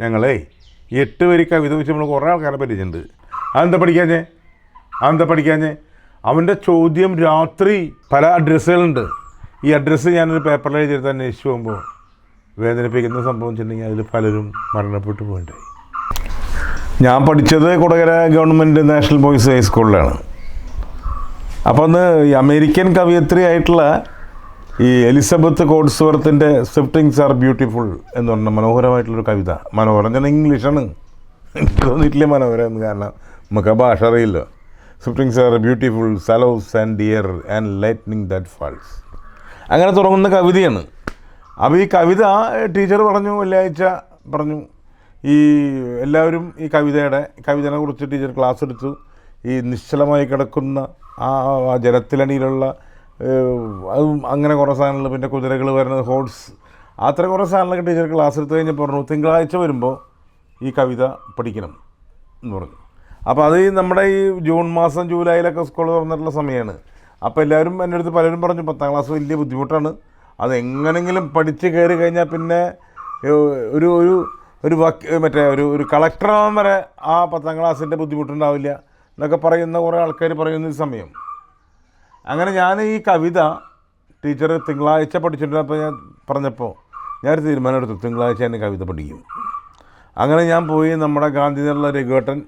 ഞങ്ങളേ എട്ട് വരി കവിത വെച്ച് നമ്മൾ കുറേ ആൾക്കാരെ പറ്റിയിട്ടുണ്ട് അതെന്താ പഠിക്കാഞ്ഞേ? അതെന്താ പഠിക്കാഞ്ഞേ? അവന്റെ ചോദ്യം രാത്രി പല അഡ്രസ്സുകളുണ്ട്. ഈ അഡ്രസ്സ് ഞാനൊരു പേപ്പറിൽ എഴുതിയെടുത്ത് അന്വേഷിച്ച് പോകുമ്പോൾ വേദനിപ്പിക്കുന്ന സംഭവം വെച്ചിട്ടുണ്ടെങ്കിൽ അതിൽ പലരും മരണപ്പെട്ടു പോയിട്ടായി ഞാൻ പഠിച്ചത് കൊടകര ഗവൺമെന്റ് നാഷണൽ ബോയ്സ് ഹൈസ്കൂളിലാണ്. അപ്പോൾ അന്ന് അമേരിക്കൻ കവിയത്രി ആയിട്ടുള്ള ഈ എലിസബത്ത് കോഡ്സ്വർത്തിന്റെ സ്വിഫ്റ്റിങ്സ് ആർ ബ്യൂട്ടിഫുൾ എന്ന് പറഞ്ഞ മനോഹരമായിട്ടുള്ളൊരു കവിത. മനോഹരം ഞാൻ ഇംഗ്ലീഷാണ്. എനിക്ക് തോന്നിയിട്ടില്ല മനോഹരം എന്ന് കാരണം നമുക്ക് ആ ഭാഷ അറിയില്ല. Swift things are beautiful swallows and deer and lightning that falls. അങ്ങനെ തുടങ്ങുന്ന കവിതയാണ്. അപ്പോൾ ഈ കവിത ടീച്ചർ പറഞ്ഞു വെള്ളിയാഴ്ച പറഞ്ഞു ഈ എല്ലാവരും ഈ കവിതയുടെ കവിതനെ കുറിച്ച് ടീച്ചർ ക്ലാസ് എടുത്തു. ഈ നിശ്ചലമായി കിടക്കുന്ന ആ ഏഹ്, അതും അങ്ങനെ കുറേ സാധനങ്ങൾ പിന്നെ കുതിരകൾ വരുന്നത് ഹോർസ് അത്ര കുറേ സാധനങ്ങളൊക്കെ ടീച്ചർ ക്ലാസ് എടുത്ത് കഴിഞ്ഞപ്പോൾ പറഞ്ഞു തിങ്കളാഴ്ച വരുമ്പോൾ ഈ കവിത പഠിക്കണം എന്ന് പറഞ്ഞു. അപ്പോൾ അത് നമ്മുടെ ഈ ജൂൺ മാസം ജൂലൈയിലൊക്കെ സ്കൂൾ തുറന്നിട്ടുള്ള സമയമാണ്. അപ്പോൾ എല്ലാവരും എന്റെ അടുത്ത് പലരും പറഞ്ഞു പത്താം ക്ലാസ് വലിയ ബുദ്ധിമുട്ടാണ്. അത് എങ്ങനെങ്കിലും പഠിച്ച് കയറി കഴിഞ്ഞാൽ പിന്നെ ഒരു ഒരു ഒരു വക്ക് മറ്റേ ഒരു ഒരു കളക്ടറാവാൻ വരെ ആ പത്താം ക്ലാസ്സിന്റെ ബുദ്ധിമുട്ടുണ്ടാവില്ല എന്നൊക്കെ പറയുന്ന കുറേ ആൾക്കാർ പറയുന്ന സമയം. അങ്ങനെ ഞാൻ ഈ കവിത ടീച്ചർ തിങ്കളാഴ്ച പഠിച്ചിട്ടുണ്ടപ്പോൾ ഞാൻ പറഞ്ഞപ്പോൾ ഞാനൊരു തീരുമാനം എടുത്തു തിങ്കളാഴ്ച എന്നെ കവിത പഠിക്കും. അങ്ങനെ ഞാൻ പോയി നമ്മുടെ ഗാന്ധിനഗറിലെ രഘുവേട്ടൻ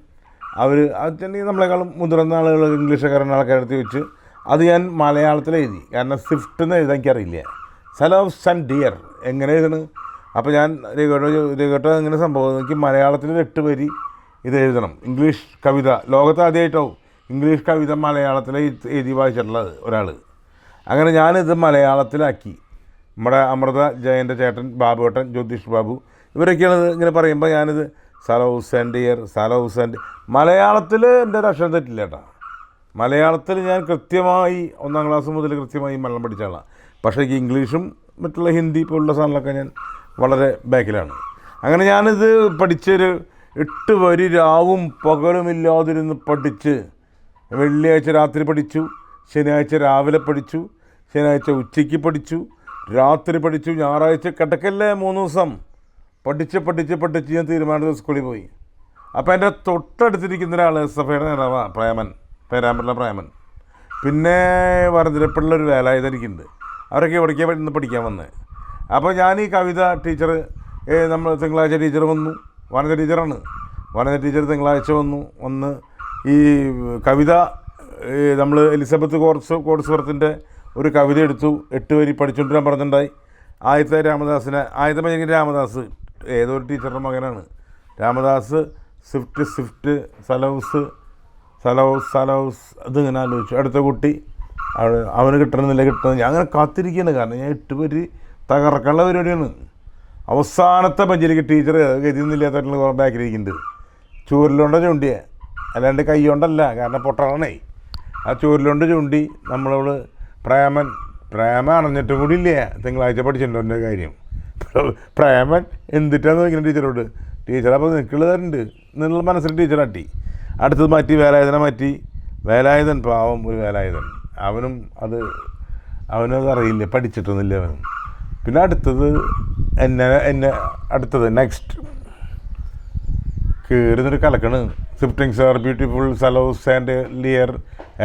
അവർ അതുണ്ടെങ്കിൽ നമ്മളെക്കാളും മുതിർന്ന ആളുകൾ ഇംഗ്ലീഷ് കാരണ ആൾക്കാർ അടുത്ത് വെച്ച് അത് ഞാൻ മലയാളത്തിൽ എഴുതി. കാരണം സ്വിഫ്റ്റ് എന്ന് എഴുതാൻ എനിക്കറിയില്ല. സലോഫ് സൺ ഡിയർ എങ്ങനെ എഴുതണ്? അപ്പോൾ ഞാൻ രഘുവേട്ട രഘുവേട്ട എങ്ങനെ സംഭവം എനിക്ക് മലയാളത്തിൽ എട്ട് വരി ഇത് എഴുതണം. ഇംഗ്ലീഷ് കവിത. ലോകത്ത് ആദ്യമായിട്ടാവും ഇംഗ്ലീഷ് കവിത മലയാളത്തിൽ എഴുതി- വായിച്ചിട്ടുള്ളത് ഒരാൾ അങ്ങനെ ഞാനിത് മലയാളത്തിലാക്കി. നമ്മുടെ അമൃത ജയന്റെ ചേട്ടൻ ബാബുവേട്ടൻ ജ്യോതിഷ് ബാബു ഇവരൊക്കെയാണ് ഇങ്ങനെ പറയുമ്പോൾ ഞാനിത് swallows and deer swallows and മലയാളത്തിൽ എന്റെ ഒരു അക്ഷരം തെറ്റില്ല കേട്ടോ. മലയാളത്തിൽ ഞാൻ കൃത്യമായി ഒന്നാം ക്ലാസ് മുതൽ കൃത്യമായി മലയാളം പഠിച്ച ആളാണ് പക്ഷേ എനിക്ക് ഇംഗ്ലീഷും മറ്റുള്ള ഹിന്ദി പോലുള്ള സാധനങ്ങളൊക്കെ ഞാൻ വളരെ ബാക്കിലാണ്. അങ്ങനെ ഞാനിത് പഠിച്ചൊരു എട്ട് വരി രാവും പകലുമില്ലാതിരുന്ന് പഠിച്ച് വെള്ളിയാഴ്ച രാത്രി പഠിച്ചു ശനിയാഴ്ച രാവിലെ പഠിച്ചു ശനിയാഴ്ച ഉച്ചയ്ക്ക് പഠിച്ചു രാത്രി പഠിച്ചു ഞായറാഴ്ച കിടക്കല്ലേ മൂന്ന് ദിവസം. പഠിച്ച് പഠിച്ച് പഠിച്ച് ഞാൻ തീരുമാനത്തിൽ സ്കൂളിൽ പോയി. അപ്പോൾ എന്റെ തൊട്ടടുത്തിരിക്കുന്ന ഒരാൾ ഐയുടെ നേതാവാണ് പ്രേമൻ പേരാമ്പിള്ള പ്രേമൻ. പിന്നെ വരതിരപ്പിള്ള ഒരു വേലായുധനിക്കുന്നുണ്ട് അവരൊക്കെ ഇവിടേക്ക് ഇന്ന് പഠിക്കാൻ വന്നത് അപ്പോൾ ഞാൻ ഈ കവിത ടീച്ചർ നമ്മൾ തിങ്കളാഴ്ച ടീച്ചർ വന്നു. വനജ ടീച്ചറാണ്. വനജ ടീച്ചർ തിങ്കളാഴ്ച വന്നു. വന്ന് ഈ കവിത നമ്മൾ എലിസബത്ത് കോർസ് കോഡ്സ്വർത്തിന്റെ ഒരു കവിത എടുത്തു. എട്ട് വരി പഠിച്ചുകൊണ്ടിരാൻ പറഞ്ഞിട്ടുണ്ടായി ആദ്യത്തെ രാമദാസിനെ ആദ്യത്തെ പയ്യൻ രാമദാസ്. ഏതോ ഒരു ടീച്ചറുടെ മകനാണ്. Ramadas swift swift swallows swallows swallows അതിങ്ങനെ ആലോചിച്ചു. അടുത്ത കുട്ടി അവന് കിട്ടണമെന്നില്ല കിട്ടണം. ഞാൻ അങ്ങനെ കാത്തിരിക്കുകയാണ് കാരണം ഞാൻ എട്ട് പേര് തകർക്കാനുള്ള പരിപാടിയാണ്. അവസാനത്തെ പഞ്ചിലേക്ക് ടീച്ചർ ഗതിയൊന്നുമില്ലാത്ത ബാക്കിലിരിക്കുന്നുണ്ട്. ചൂരലുണ്ടോ ചൂണ്ടിയെ? അല്ലാണ്ട് കൈ കൊണ്ടല്ല കാരണം പൊട്ടണേ ആ ചൂരിലുണ്ട് ചൂണ്ടി. നമ്മളോട് പ്രേമൻ. പ്രേമ അണഞ്ഞിട്ടും കൂടി ഇല്ലേ തിങ്കളാഴ്ച പഠിച്ചിട്ടുണ്ടോ കാര്യം? പ്രേമൻ എന്തിട്ടാന്ന് ചോദിക്കുന്നത് ടീച്ചറോട്? ടീച്ചർ അപ്പോൾ നിൽക്കുള്ളതുണ്ട് എന്നുള്ള മനസ്സിൽ ടീച്ചർ അട്ടി അടുത്തത് മാറ്റി വേലായുധനെ മാറ്റി. വേലായുധൻ പാവം ഒരു വേലായുധൻ. അവനും അത് അവനും അത് അറിയില്ല. പഠിച്ചിട്ടൊന്നുമില്ല അവനും പിന്നെ അടുത്തത് എന്നെ എന്നെ അടുത്തത് നെക്സ്റ്റ് കയറുന്നൊരു കലക്കണ്. Swift things are beautiful swallows and deer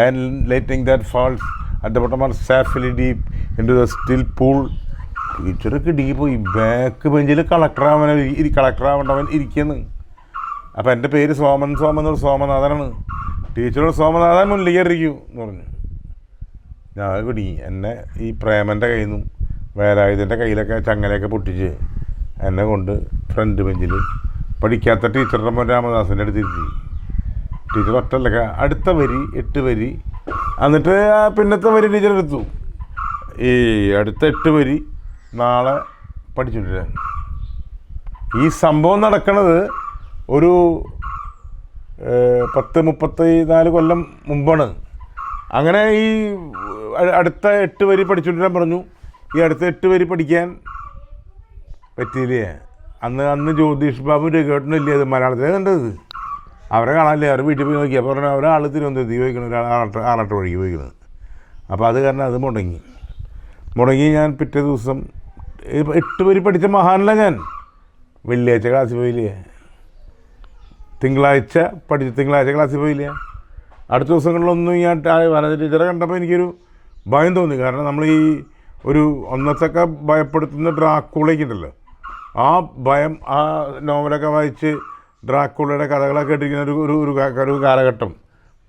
and lightning that falls at bottom are softly deep into the still pool ടീച്ചറൊക്കെ deep പോയി ബാക്ക് ബെഞ്ചിൽ കളക്ടറാവൻ ഇരി കളക്ടറാവേണ്ടവൻ ഇരിക്കുന്നു. അപ്പോൾ എന്റെ പേര് സോമൻ സോമൻ എന്നൊരു സോമനാഥനാണ്. ടീച്ചറോട് സോമനാഥൻ മുല്ലിക്കറിയിക്കൂ എന്ന് പറഞ്ഞു. ഞാൻ പിടി എന്നെ ഈ പ്രേമന്റെ കയ്യിൽ നിന്നും വേലായുധന്റെ കയ്യിലൊക്കെ ചങ്ങലയൊക്കെ പൊട്ടിച്ച് എന്നെ കൊണ്ട് ഫ്രണ്ട് ബെഞ്ചിൽ പഠിക്കാത്ത ടീച്ചർ മോൻ രാമദാസിന്റെ അടുത്ത് ഇരുത്തി. ടീച്ചർ ഒറ്റല്ല അടുത്ത വരി എട്ട് വരി. എന്നിട്ട് ആ പിന്നത്തെ വരി ടീച്ചർ എടുത്തു. ഈ അടുത്ത എട്ട് വരി നാളെ പഠിച്ചിട്ടില്ല ഈ സംഭവം നടക്കുന്നത് ഒരു പത്ത് മുപ്പത്തി നാല് കൊല്ലം മുമ്പാണ്. അങ്ങനെ ഈ അടുത്ത എട്ട് വരി പഠിച്ചുകൊണ്ടിരാൻ പറഞ്ഞു. ഈ അടുത്ത എട്ട് വരി പഠിക്കാൻ പറ്റിയില്ലേ? അന്ന് അന്ന് ജ്യോതിഷ് ബാബു രഘുവേട്ടനില്ലേ അത് മലയാളത്തിലേ കണ്ടത്? അവരെ കാണാനില്ലേ? അവരെ വീട്ടിൽ പോയി നോക്കി. അപ്പോൾ പറഞ്ഞു ഒരാൾ തിരുവനന്തപുരത്ത് പോയിക്കണം ഒരാൾ ആറാട്ട് ആറാട്ട് വഴിക്ക് പോയിക്കുന്നത് അപ്പോൾ അത് കാരണം അത് മുടങ്ങി. മുടങ്ങി ഞാൻ പിറ്റേ ദിവസം എട്ട് പേര് പഠിച്ച മഹാനല്ല ഞാൻ. വെള്ളിയാഴ്ച ക്ലാസ്സിൽ പോയില്ലേ? തിങ്കളാഴ്ച പഠിച്ച തിങ്കളാഴ്ച ക്ലാസ്സിൽ പോയില്ലേ? അടുത്ത ദിവസങ്ങളിലൊന്നും ഞാൻ വനജ ടീച്ചറെ കണ്ടപ്പോൾ എനിക്കൊരു ഭയം തോന്നി. കാരണം നമ്മൾ ഈ ഒരു ഒന്നത്തൊക്കെ ഭയപ്പെടുത്തുന്ന ഡ്രാക്കുളയൊക്കെ ഉണ്ടല്ലോ. ആ ഭയം ആ നോവലൊക്കെ വായിച്ച് ഡ്രാക്കുളയുടെ കഥകളൊക്കെ കേട്ടിരിക്കുന്ന ഒരു ഒരു ഒരു കാലഘട്ടം.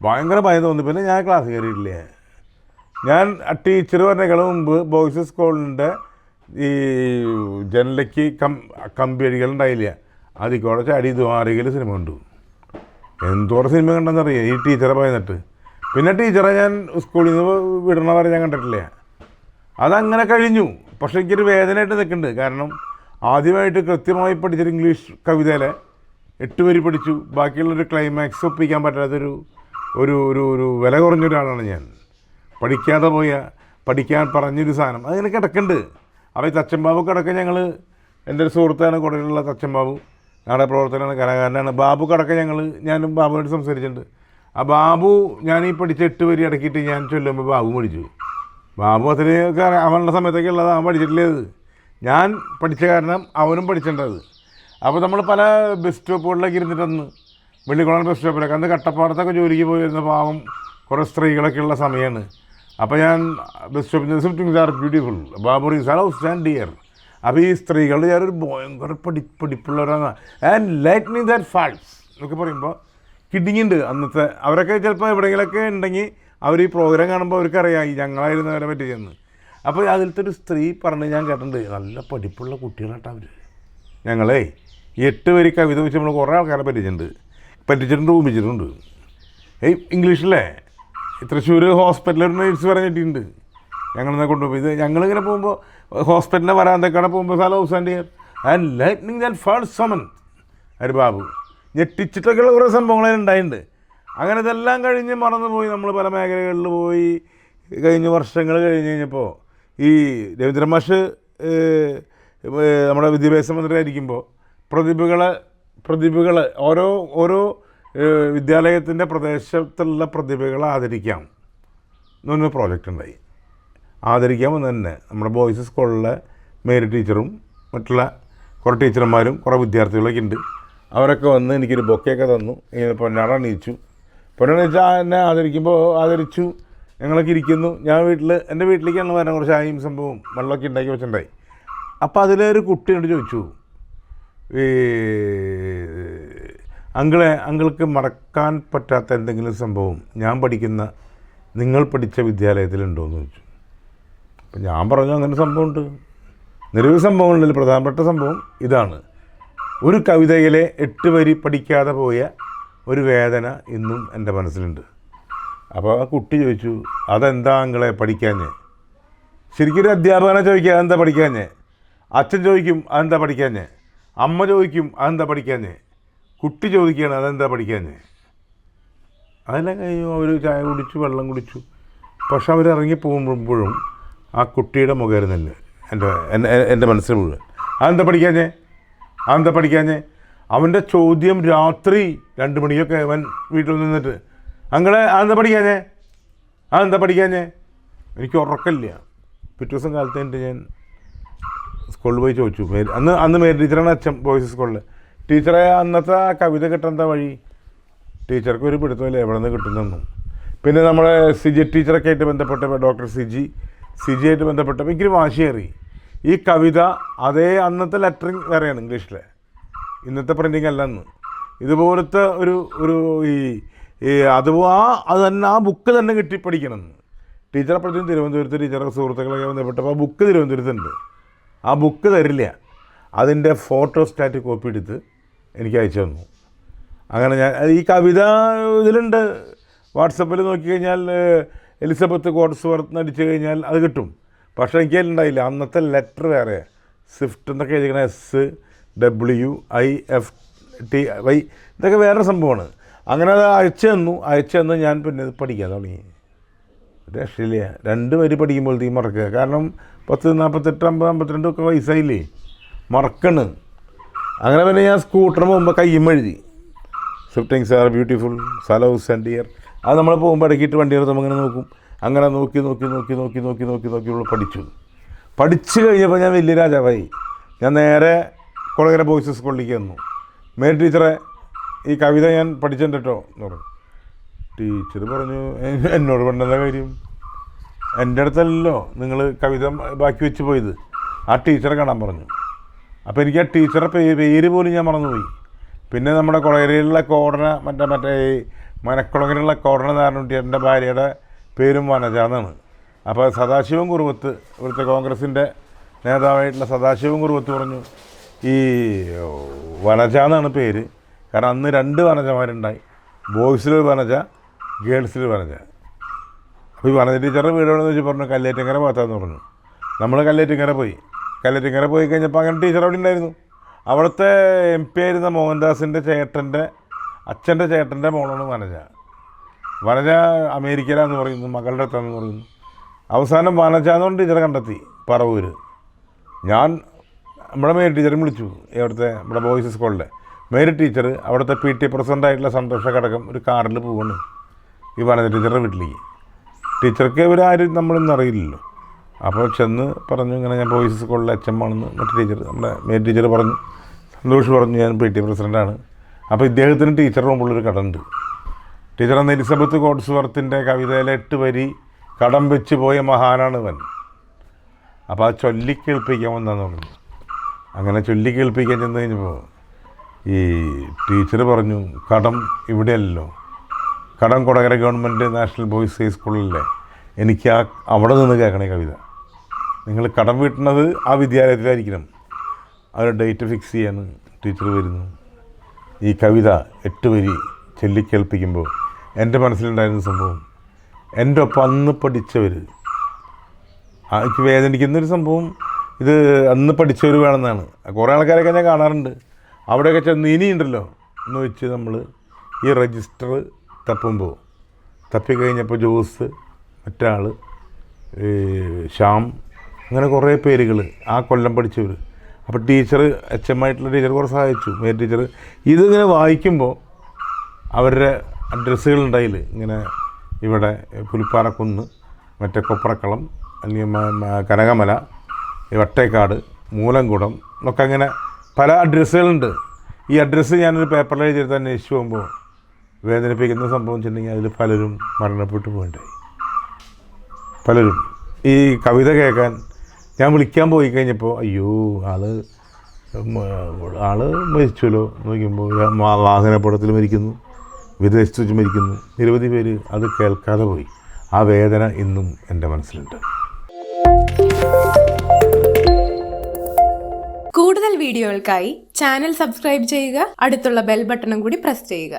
ഭയങ്കര ഭയം തോന്നി. പിന്നെ ഞാൻ ക്ലാസ് കയറിയിട്ടില്ലേ. ഞാൻ ടീച്ചർ പറഞ്ഞേക്കാൾ മുമ്പ് ബോയ്സ് സ്കൂളിന്റെ ഈ ജനലയ്ക്ക് കം കമ്പി അടികളുണ്ടായില്ല അതിൽ കൂടെ ചാടി ദ്വാരകയിൽ സിനിമ കണ്ടു. എന്തോരം സിനിമ കണ്ടെന്നറിയാം ഈ ടീച്ചറെ പറയുന്നിട്ട്. പിന്നെ ടീച്ചറെ ഞാൻ സ്കൂളിൽ നിന്ന് വിടണ വരെ ഞാൻ കണ്ടിട്ടില്ല. അതങ്ങനെ കഴിഞ്ഞു. പക്ഷേ എനിക്കൊരു വേദനയായിട്ട് നിൽക്കുന്നുണ്ട്. കാരണം ആദ്യമായിട്ട് കൃത്യമായി പഠിച്ചൊരു ഇംഗ്ലീഷ് കവിതയിലെ എട്ട് വരി പഠിച്ചു. ബാക്കിയുള്ളൊരു ക്ലൈമാക്സ് ഒപ്പിക്കാൻ പറ്റാത്തൊരു ഒരു ഒരു ഒരു വില കുറഞ്ഞ ഒരാളാണ് ഞാൻ. പഠിക്കാതെ പോയ പഠിക്കാൻ പറഞ്ഞൊരു സാധനം. അതിങ്ങനെ കിടക്കുന്നുണ്ട്. അപ്പോൾ ഈ തച്ചമ്പാബു കിടക്ക ഞങ്ങൾ എന്റെ ഒരു സുഹൃത്താണ് കൂടെയുള്ള തച്ചമ്പാവു ഞങ്ങളുടെ പ്രവർത്തനമാണ് കലാകാരനാണ് ബാബു കടക്ക ഞങ്ങൾ ഞാനും ബാബുവായിട്ട് സംസാരിച്ചിട്ടുണ്ട്. ആ ബാബു ഞാൻ ഈ പഠിച്ച എട്ട് വരി അടക്കിയിട്ട് ഞാൻ ചൊല്ലുമ്പോൾ ബാബു പഠിച്ചു ബാബു അത്രയൊക്കെ അവളുടെ സമയത്തൊക്കെ ഉള്ളത് അവൻ പഠിച്ചിട്ടില്ലേത് ഞാൻ പഠിച്ച കാരണം അവനും പഠിച്ചിട്ടുണ്ടത് അപ്പോൾ നമ്മൾ പല ബസ് സ്റ്റോപ്പുകളിലൊക്കെ ഇരുന്നിട്ടന്ന് വെള്ളിക്കുളം ബസ് സ്റ്റോപ്പിലൊക്കെ അന്ന് കട്ടപ്പാടത്തൊക്കെ ജോലിക്ക് പോയി വരുന്ന പാവം കുറേ സ്ത്രീകളൊക്കെ ഉള്ള സമയമാണ് അപ്പോൾ ഞാൻ ബസ് സ്റ്റോപ്പിൽ സിഫ്റ്റിംഗ്സ് ആർ ബ്യൂട്ടിഫുൾ ബാബു റീസ് ഔസ് സ്റ്റാൻഡ് ഡിയർ അപ്പോൾ ഈ സ്ത്രീകളുടെ ഞാനൊരു ഭയങ്കര പഠി പഠിപ്പുള്ളവരാണ്. And light me that falls എന്നൊക്കെ പറയുമ്പോൾ കിഡിങ്ങുണ്ട് അന്നത്തെ. അവരൊക്കെ ചിലപ്പോൾ എവിടെയെങ്കിലൊക്കെ ഉണ്ടെങ്കിൽ അവർ ഈ പ്രോഗ്രാം കാണുമ്പോൾ അവർക്കറിയാം ഈ ഞങ്ങളായിരുന്നവരെ പറ്റി ചെന്ന് അപ്പോൾ അതിലത്തെ ഒരു സ്ത്രീ പറഞ്ഞ് ഞാൻ കേട്ടിട്ടുണ്ട് നല്ല പഠിപ്പുള്ള കുട്ടികളാട്ടോ അവർ ഞങ്ങളേ എട്ട് പേര് കവിത വെച്ച് നമ്മൾ കുറേ ആൾക്കാരെ പറ്റിച്ചിട്ടുണ്ട് പറ്റിച്ചിട്ടുണ്ട് ഊമിച്ചിട്ടുണ്ട് ഏയ് ഇംഗ്ലീഷിലേ തൃശ്ശൂർ ഹോസ്പിറ്റലിൽ നേഴ്സ് പറഞ്ഞിട്ടുണ്ട് ഞങ്ങളിന്ന് കൊണ്ടുപോയി. ഇത് ഞങ്ങളിങ്ങനെ പോകുമ്പോൾ ഹോസ്പിറ്റലിന്റെ വരാന്തക്കാടെ പോകുമ്പോൾ swallows deer and lightning that falls സമൻ ഒരു ബാബു. ഞെട്ടിച്ചിട്ടൊക്കെയുള്ള കുറേ സംഭവങ്ങൾ ഉണ്ടായിട്ടുണ്ട് അങ്ങനെ ഇതെല്ലാം കഴിഞ്ഞ് മറന്നുപോയി. നമ്മൾ പല മേഖലകളിൽ പോയി. കഴിഞ്ഞ വർഷങ്ങൾ കഴിഞ്ഞ് കഴിഞ്ഞപ്പോൾ ഈ രവീന്ദ്രൻ മാഷ് നമ്മുടെ വിദ്യാഭ്യാസ മന്ത്രിയായിരിക്കുമ്പോൾ പ്രതിഭകളെ പ്രതിഭകളെ ഓരോ ഓരോ വിദ്യാലയത്തിന്റെ പ്രദേശത്തുള്ള പ്രതിഭകളെ ആദരിക്കാം. എന്നൊരു പ്രോജക്റ്റ് ഉണ്ടായി. ആദരിക്കാൻ വന്ന് തന്നെ. നമ്മുടെ ബോയ്സ് സ്കൂളിലെ മേരി ടീച്ചറും മറ്റുള്ള കുറേ ടീച്ചർമാരും കുറേ വിദ്യാർത്ഥികളൊക്കെ ഉണ്ട്. അവരൊക്കെ വന്ന് എനിക്കൊരു ബൊക്കെയൊക്കെ തന്നു. ഇങ്ങനെ പൊന്നാട അണിയിച്ചു പൊന്നാട എന്നെ ആദരിക്കുമ്പോൾ ആദരിച്ചു. ഞങ്ങളൊക്കെ ഇരിക്കുന്നു. ഞാൻ വീട്ടിൽ എന്റെ വീട്ടിലേക്കാണ് വരാൻ കുറച്ച് ആയും സംഭവം വെള്ളമൊക്കെ ഉണ്ടാക്കി വെച്ചിട്ടുണ്ടായി. അപ്പോൾ അതിലൊരു കുട്ടിയോട് ചോദിച്ചു ഈ അങ്കിളെ അങ്കിൾക്ക് മറക്കാൻ പറ്റാത്ത എന്തെങ്കിലും സംഭവം ഞാൻ പഠിക്കുന്ന നിങ്ങൾ പഠിച്ച വിദ്യാലയത്തിലുണ്ടോ എന്ന് ചോദിച്ചു. അപ്പം ഞാൻ പറഞ്ഞു അങ്ങനെ സംഭവമുണ്ട്. നിരവധി സംഭവങ്ങളിൽ പ്രധാനപ്പെട്ട സംഭവം ഇതാണ്. ഒരു കവിതയിലെ എട്ട് വരി പഠിക്കാതെ പോയ ഒരു വേദന ഇന്നും എന്റെ മനസ്സിലുണ്ട്. അപ്പോൾ ആ കുട്ടി ചോദിച്ചു അതെന്താ നിങ്ങളെ പഠിക്കാഞ്ഞ്? ശരിക്കും ഒരു അധ്യാപകനെ ചോദിക്കുക അതെന്താ പഠിക്കാഞ്ഞ്? അച്ഛൻ ചോദിക്കും അതെന്താ പഠിക്കാഞ്ഞ്? അമ്മ ചോദിക്കും അതെന്താ പഠിക്കാഞ്ഞ്? കുട്ടി ചോദിക്കുകയാണ് അതെന്താ പഠിക്കാഞ്ഞ്? അതെല്ലാം കഴിഞ്ഞു അവർ ചായ കുടിച്ചു വെള്ളം കുടിച്ചു. പക്ഷെ അവർ ഇറങ്ങി പോകുമ്പോഴും ആ കുട്ടിയുടെ മുഖമായിരുന്നല്ലേ എന്റെ എന്റെ മനസ്സിൽ മുഴുവൻ. അതെന്താ പഠിക്കാഞ്ഞേ? അതെന്താ പഠിക്കാഞ്ഞേ? അവന്റെ ചോദ്യം രാത്രി രണ്ട് മണിയൊക്കെ അവൻ വീട്ടിൽ നിന്നിട്ട് അങ്ങളെ അതെന്താ പഠിക്കാഞ്ഞേ? അതെന്താ പഠിക്കാഞ്ഞേ? എനിക്ക് ഉറക്കമില്ല. പിറ്റേ ദിവസം കാലത്ത് എന്റെ ഞാൻ സ്കൂളിൽ പോയി ചോദിച്ചു. മേരി അന്ന് അന്ന് മേരി ടീച്ചറാണ് അച്ഛൻ ബോയ്സ് സ്കൂളിൽ ടീച്ചറെ അന്നത്തെ ആ കവിത കിട്ടേണ്ട വഴി? ടീച്ചർക്ക് ഒരു പിടുത്തമില്ല. എവിടെ നിന്ന് കിട്ടുന്നൊന്നും. പിന്നെ നമ്മളെ സിജി ടീച്ചറൊക്കെ ആയിട്ട് ബന്ധപ്പെട്ട ഡോക്ടർ സിജി ആയിട്ട് ബന്ധപ്പെട്ട എനിക്കൊരു വാശിയേറി ഈ കവിത അതേ അന്നത്തെ ലെറ്ററിങ് വേറെയാണ് ഇംഗ്ലീഷിലെ. ഇന്നത്തെ പ്രിന്റിങ് അല്ല അന്ന്. ഇതുപോലത്തെ ഒരു ഒരു ഈ ഈ അത് ആ അത് തന്നെ ആ ബുക്ക് തന്നെ കിട്ടി പഠിക്കണം ടീച്ചർ അപ്പോഴത്തേക്കും തിരുവനന്തപുരത്ത് ടീച്ചറുടെ സുഹൃത്തുക്കളൊക്കെ ബന്ധപ്പെട്ടപ്പോൾ ആ ബുക്ക് തിരുവനന്തപുരത്തുണ്ട്. ആ ബുക്ക് തരില്ല. അതിന്റെ ഫോട്ടോ സ്റ്റാറ്റ് കോപ്പി എടുത്ത് എനിക്ക് അയച്ചു തന്നു. അങ്ങനെ ഞാൻ ഈ കവിത ഇതിലുണ്ട്. വാട്സപ്പിൽ നോക്കിക്കഴിഞ്ഞാൽ എലിസബത്ത് കോട്സ്വർത്ത് അടിച്ചു കഴിഞ്ഞാൽ അത് കിട്ടും. പക്ഷേ എനിക്ക് ഉണ്ടായില്ല അന്നത്തെ ലെറ്റർ വേറെ. സ്വിഫ്റ്റ് എന്നൊക്കെ എഴുതിക്കണ S W I F T Y ഇതൊക്കെ വേറെ സംഭവമാണ്. അങ്ങനെ അത് അയച്ചു തന്നു. അയച്ചു തന്ന് ഞാൻ പിന്നെ ഇത് പഠിക്കാൻ തുടങ്ങി. രക്ഷയില്ല രണ്ട് വരി തീ മറക്കുക. കാരണം പത്ത് നാൽപ്പത്തെട്ട് അമ്പത് അമ്പത്തിരണ്ടൊക്കെ വയസ്സായില്ലേ? മറക്കണ്. അങ്ങനെ പിന്നെ ഞാൻ സ്കൂട്ടറിന് പോകുമ്പോൾ കയ്യും എഴുതി swift things are beautiful swallows and deer അത് നമ്മൾ പോകുമ്പോൾ ഇടയ്ക്കിട്ട് വണ്ടി എടുത്തുമ്പോൾ അങ്ങനെ നോക്കും. അങ്ങനെ നോക്കി നോക്കി നോക്കി നോക്കി നോക്കി നോക്കി നോക്കി നമ്മൾ പഠിച്ചു. പഠിച്ചു കഴിഞ്ഞപ്പോൾ ഞാൻ വലിയ രാജാവായി. ഞാൻ നേരെ കൊളകര ബോയ്സ് സ്കൂളിലേക്ക് വന്നു. മേരി ടീച്ചറെ ഈ കവിത ഞാൻ പഠിച്ചിട്ടുണ്ട് കേട്ടോ എന്ന് പറഞ്ഞു. ടീച്ചർ പറഞ്ഞു "എ- എന്നോട് പറഞ്ഞ കാര്യം? എന്റെ അടുത്തല്ലോ നിങ്ങൾ കവിത ബാക്കി വെച്ച് പോയത്. ആ ടീച്ചറെ കാണാൻ പറഞ്ഞു. അപ്പോൾ എനിക്ക് ആ ടീച്ചറെ പേ പേര് പോലും ഞാൻ മറന്നുപോയി. പിന്നെ നമ്മുടെ കൊളകരയിലുള്ള കോടന മറ്റേ മറ്റേ ഈ മനക്കുളങ്ങരയുള്ള കോടന എന്റെ ഭാര്യയുടെ പേരും വനജ എന്നാണ് അപ്പോൾ സദാശിവം കുറുവത്ത് ഇവിടുത്തെ കോൺഗ്രസിന്റെ നേതാവായിട്ടുള്ള സദാശിവം കുറുവത്ത് പറഞ്ഞു ഈ വനജ എന്നാണ് പേര്. കാരണം അന്ന് രണ്ട് വനജമാരുണ്ടായി ബോയ്സിൽ ഒരു വനജ ഗേൾസിൽ വനജ. അപ്പോൾ ഈ വനജ ടീച്ചറുടെ വീട് എവിടെയെന്ന് വെച്ച് പറഞ്ഞു? കല്ലേറ്റങ്കര ഭാഗത്താന്ന് പറഞ്ഞു. നമ്മൾ കല്ലേറ്റങ്കര പോയി. കല്ലേറ്റങ്കര പോയി കഴിഞ്ഞപ്പോൾ അങ്ങനെ ടീച്ചർ അവിടെ ഉണ്ടായിരുന്നു. അവിടുത്തെ എം പി ആയിരുന്ന മോഹൻദാസിന്റെ ചേട്ടന്റെ അച്ഛന്റെ ചേട്ടന്റെ മോളാണ് വനജ. വനജ അമേരിക്കയിലാന്ന് പറയുന്നു മകളുടെ അടുത്താന്ന് പറയുന്നു. അവസാനം വനജ എന്ന് പറഞ്ഞ ടീച്ചറെ കണ്ടെത്തി പറവൂര്. ഞാൻ നമ്മുടെ മെയിൻ ടീച്ചറെ വിളിച്ചു എവിടുത്തെ നമ്മുടെ ബോയ്സ് സ്കൂളിലെ മേരി ടീച്ചർ അവിടുത്തെ പി ടി പ്രസിഡന്റായിട്ടുള്ള സന്തോഷ ഘടകം ഒരു കാറിൽ പോവാണ് ഈ വനജ ടീച്ചറുടെ വീട്ടിലേക്ക്. ടീച്ചർക്ക് ഇവരാരും നമ്മളൊന്നും അറിയില്ലല്ലോ. അപ്പോൾ ചെന്ന് പറഞ്ഞു ഇങ്ങനെ ഞാൻ ബോയ്സ് സ്കൂളിലെ എച്ച് ആണെന്ന് മറ്റു ടീച്ചർ നമ്മുടെ മേരി ടീച്ചർ പറഞ്ഞു. സന്തോഷ് പറഞ്ഞു ഞാൻ പി ടി പ്രസിഡന്റാണ് അപ്പോൾ ഇദ്ദേഹത്തിന് ടീച്ചറുടെ മുമ്പുള്ളൊരു കടമുണ്ട്. ടീച്ചർ അന്ന് എലിസബത്ത് കോട്സ്വർത്തിന്റെ കവിതയിലെ എട്ട് വരി കടം വെച്ച് പോയ മഹാനാണ് ഇവൻ. അപ്പോൾ ആ ചൊല്ലിക്കേൾപ്പിക്കാൻ വന്നാന്ന് പറഞ്ഞു അങ്ങനെ ചൊല്ലിക്കേൾപ്പിക്കാൻ ചെന്ന് കഴിഞ്ഞപ്പോൾ ഈ ടീച്ചർ പറഞ്ഞു കടം ഇവിടെയല്ലോ. കടം Kodakara government national boys high സ്കൂളിലല്ലേ. എനിക്ക് ആ അവിടെ നിന്ന് കേൾക്കണേ കവിത. നിങ്ങൾ കടം വീട്ടുന്നത് ആ വിദ്യാലയത്തിലായിരിക്കണം. അവർ ഡേറ്റ് ഫിക്സ് ചെയ്യാൻ ടീച്ചർ വരുന്നു. ഈ കവിത എട്ട് വരി ചൊല്ലിക്കേൾപ്പിക്കുമ്പോൾ എന്റെ മനസ്സിലുണ്ടായിരുന്ന സംഭവം എന്റെ ഒപ്പം അന്ന് പഠിച്ചവർ എനിക്ക് വേദനിക്കുന്നൊരു സംഭവം ഇത് അന്ന് പഠിച്ചവർ വേണമെന്നാണ്. കുറേ ആൾക്കാരൊക്കെ ഞാൻ കാണാറുണ്ട്. അവിടെയൊക്കെ ചെന്ന് ഇനിയുണ്ടല്ലോ. എന്ന് വെച്ച് നമ്മൾ ഈ രജിസ്റ്റർ തപ്പുമ്പോൾ തപ്പിക്കഴിഞ്ഞപ്പോൾ ജോസ് മറ്റാൾ ശ്യാം അങ്ങനെ കുറേ പേരുകൾ ആ കൊല്ലം പഠിച്ചവർ അപ്പോൾ ടീച്ചർ എച്ച് എം ആയിട്ടുള്ള ടീച്ചർ കുറേ സഹായിച്ചു. മേ ടീച്ചർ ഇതിങ്ങനെ വായിക്കുമ്പോൾ അവരുടെ അഡ്രസ്സുകൾ ഉണ്ടായില്ല ഇങ്ങനെ ഇവിടെ പുലിപ്പാറക്കുന്ന് മറ്റേ കൊപ്രക്കളം അല്ലെങ്കിൽ കനകമല വട്ടേക്കാട് മൂലംകുടം എന്നൊക്കെ അങ്ങനെ പല അഡ്രസ്സുകളുണ്ട് ഈ അഡ്രസ്സ് ഞാനൊരു പേപ്പറിൽ എഴുതിയെടുത്ത് അന്വേഷിച്ച് പോകുമ്പോൾ വേദനിപ്പിക്കുന്ന സംഭവം വെച്ചിട്ടുണ്ടെങ്കിൽ അതിൽ പലരും മരണപ്പെട്ടു പോയിണ്ടായി പലരും. ഈ കവിത കേൾക്കാൻ ഞാൻ വിളിക്കാൻ പോയി കഴിഞ്ഞപ്പോൾ അയ്യോ ആൾ ആൾ മരിച്ചല്ലോ നോക്കുമ്പോൾ വാഹനപ്പടത്തിൽ മരിക്കുന്നു വിദേശത്ത് വെച്ച് മരിക്കുന്നു. നിരവധി പേര് അത് കേൾക്കാതെ പോയി. ആ വേദന ഇന്നും എന്റെ മനസ്സിലുണ്ട്. കൂടുതൽ വീഡിയോകൾക്കായി ചാനൽ സബ്സ്ക്രൈബ് ചെയ്യുക അടുത്തുള്ള ബെൽ ബട്ടണും കൂടി പ്രസ് ചെയ്യുക.